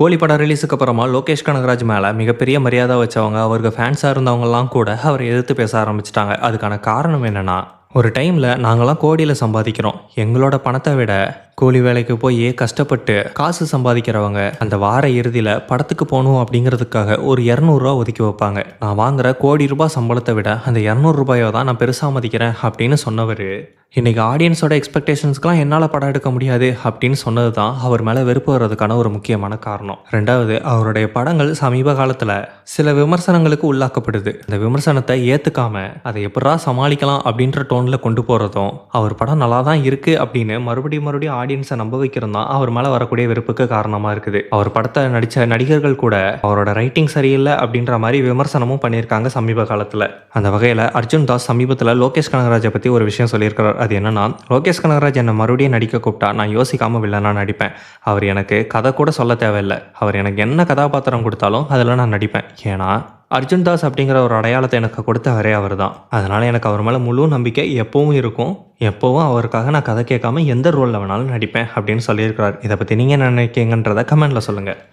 கோழி படம் ரிலீஸுக்கு அப்புறமா லோகேஷ் கனகராஜ் மேலே மிகப்பெரிய மரியாதை வச்சவங்க அவருக்கு ஃபேன்ஸாக இருந்தவங்கலாம் கூட அவரை எதிர்த்து பேச ஆரம்பிச்சிட்டாங்க. அதுக்கான காரணம் என்னென்னா ஒரு டைமில் நாங்களாம் கோடியில் சம்பாதிக்கிறோம். எங்களோட பணத்தை விட கூலி வேலைக்கு போய் கஷ்டப்பட்டு காசு சம்பாதிக்கிறவங்க அந்த வார இறுதியில் படத்துக்கு போகணும் அப்படிங்கிறதுக்காக ஒரு இரநூறுவா ஒதுக்கி வைப்பாங்க. நான் வாங்குற கோடி ரூபாய் சம்பளத்தை விட அந்த இரநூறுபாயை தான் நான் பெருசாக மதிக்கிறேன் அப்படின்னு சொன்னவர். இன்னைக்கு ஆடியன்ஸோட எக்ஸ்பெக்டேஷன்ஸ்க்குலாம் என்னால் படம் எடுக்க முடியாது அப்படின்னு சொன்னது தான் அவர் மேலே வெறுப்பு வர்றதுக்கான ஒரு முக்கியமான காரணம். ரெண்டாவது அவருடைய படங்கள் சமீப காலத்தில் சில விமர்சனங்களுக்கு உள்ளாக்கப்படுது. இந்த விமர்சனத்தை ஏற்றுக்காம அதை எப்படா சமாளிக்கலாம் அப்படின்ற டோனில் கொண்டு போகிறதும் அவர் படம் நல்லா தான் இருக்குது அப்படின்னு மறுபடியும் மறுபடியும் ஆடியன்ஸை நம்ப வைக்கிறது தான் அவர் மேலே வரக்கூடிய வெறுப்புக்கு காரணமாக இருக்குது. அவர் படத்தை நடித்த நடிகர்கள் கூட அவரோட ரைட்டிங் சரியில்லை அப்படின்ற மாதிரி விமர்சனமும் பண்ணியிருக்காங்க சமீப காலத்தில். அந்த வகையில் அர்ஜுன் தாஸ் சமீபத்தில் லோகேஷ் கனகராஜை பற்றி ஒரு விஷயம் சொல்லியிருக்கிறார். அது என்னன்னா லோகேஷ் கனகராஜ் என்னை மறுபடியும் நடிக்க கூப்பிட்டா நான் யோசிக்காமல் வில்லனா நடிப்பேன். அவர் எனக்கு கதை கூட சொல்ல தேவையில்லை. அவர் எனக்கு என்ன கதாபாத்திரம் கொடுத்தாலும் அதில் நான் நடிப்பேன். ஏன்னா அர்ஜுன் தாஸ் அப்படிங்கிற ஒரு அடையாளத்தை எனக்கு கொடுத்தவரே அவர் தான் அதனால் எனக்கு அவர் மேலே முழு நம்பிக்கை எப்பவும் இருக்கும். எப்போவும் அவருக்காக நான் கதை கேட்காம எந்த ரோலில் வேணாலும் நடிப்பேன் அப்படின்னு சொல்லியிருக்கிறார். இதை பற்றி நீங்கள் என்ன நினைக்கிறீங்கன்றதை கமெண்ட்டில் சொல்லுங்கள்